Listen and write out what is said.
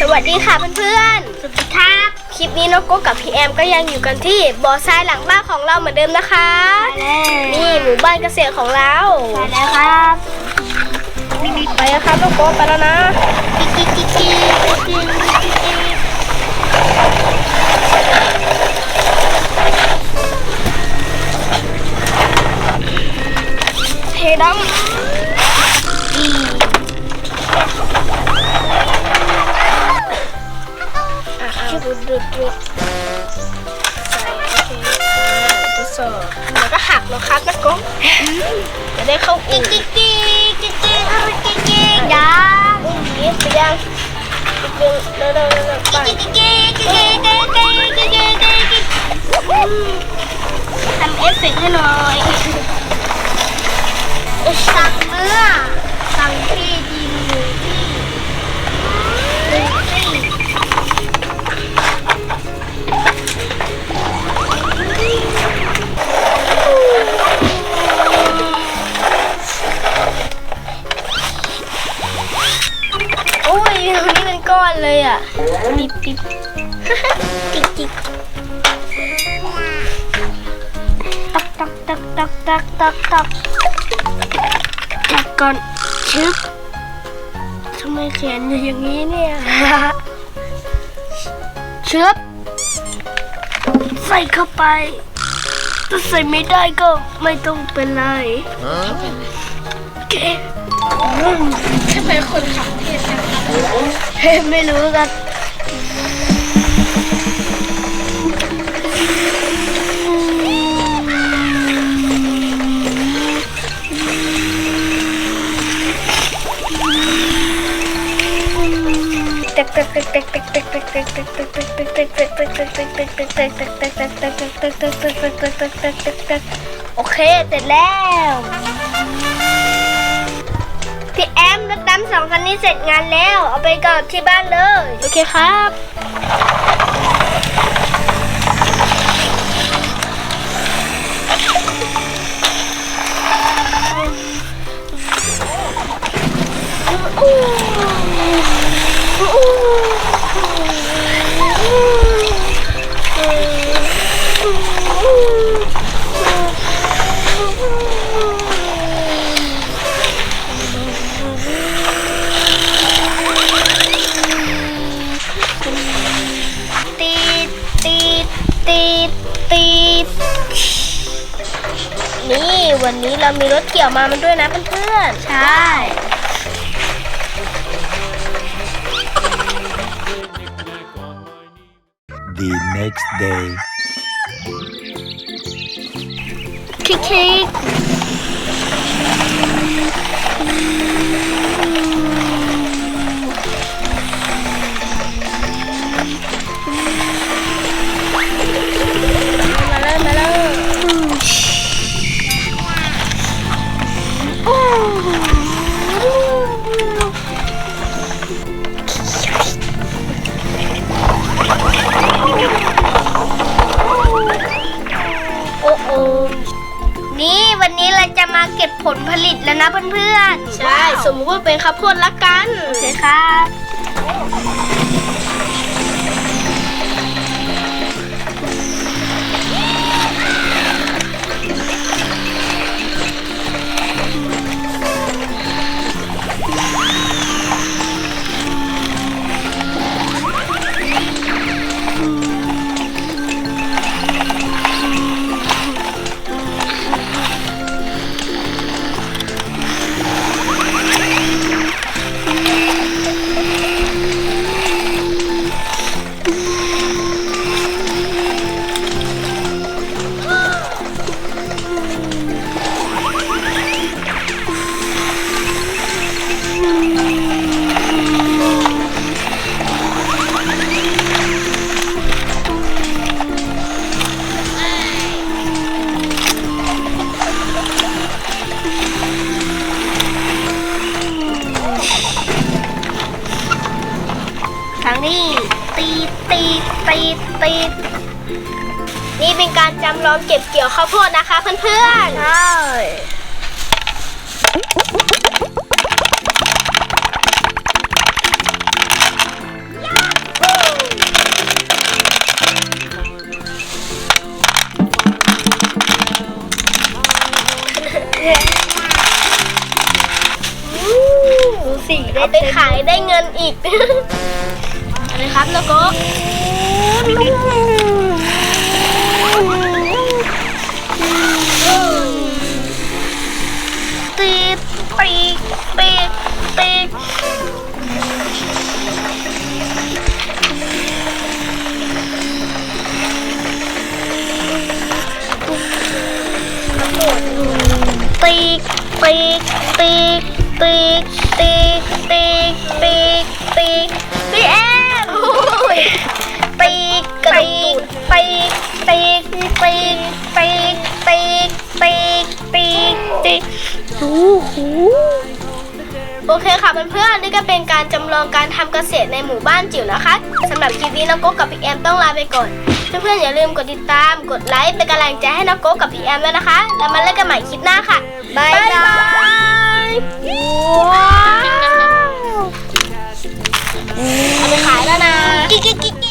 สวัสดีค่ะเพื่อนๆ สวัสดีครับ คลิปนี้น้องโก้กับพี่แอมก็ยังอยู่กันที่บ่อทรายหลังบ้านของเราเหมือนเดิมนะคะ นี่หมู่บ้านเกษตรของเราไปแล้วครับ ไปแล้วครับน้องโก้ไปแล้วนะกิ๊กกิ๊กกิ๊กกิ๊กกิ๊กเทดำ อะอะดูดูดูใส่โอเคอ่าทดสอบแล้วก็หักแล้วครับน้องโก้จะได้เข้าอู่กิ๊กกิ๊กกิ๊กกิ๊กกิ๊กกิ๊กยาอุ้มนี้ไปยังอีกหนึ่งเร็วเร็วเร็วเร็วไปกิ๊กกิ๊กกิ๊กกิ๊กกิ๊กกิ๊กกิ๊กกิ๊กกิ๊กทำเอฟเฟกต์ให้หน่อยสั่งเมื่อสั่งที่ อนเลยอะปิ๊บปิ๊บจิกจิกตักตักตักตักตักตักจับก่อนชึบทำไมแขนอยู่อย่างนี้เนี่ยชึบใส่เข้าไปถ้าใส่ไม่ได้ก็ไม่ต้องเป็นไรโอเค ทำไมคนขับเทจังเฮ้ไม่รู้กันโอเคเสร็จแล้ว พี่แอมรถดำสองคันนี้เสร็จงานแล้ว เอาไปกอนที่บ้านเลย โอเคครับ ตีดตีดนี่วันนี้เรามีรถเกี่ยวมามันด้วยนะเพื่อนใช่ the next day. คลิกคลิก วันนี้เราจะมาเก็บผลผลิตแล้วนะเพื่อนๆ ใช่ สมมติว่าเป็นข้าวโพดละกัน โอเคครับ ตีตีนี่เป็นการจำลองเก็บเกี่ยวข้าวโพดนะคะเพื่อนๆใช่สีได้ไปขายได้เงินอีกอะไรครับแล้วก็ ตีปีกปีกปีกปีกปีกปีกปีก โอ้โหโอเคค่ะเพื่อนๆนี่ก็เป็นการจำลองการทำเกษตรในหมู่บ้านจิ๋วนะคะสำหรับคลิปนี้น้องโก๊กกับพี่แอมต้องลาไปก่อน เพื่อนๆอย่าลืมกดติดตาม กดไลค์เป็นกำลังใจให้น้องโก๊กกับพี่แอมด้วยนะคะ แล้วมาเล่นกันใหม่คลิปหน้าค่ะบ๊ายบายว้าวเอาไปขายแล้วนะกิ๊กกิ๊กกิ๊ก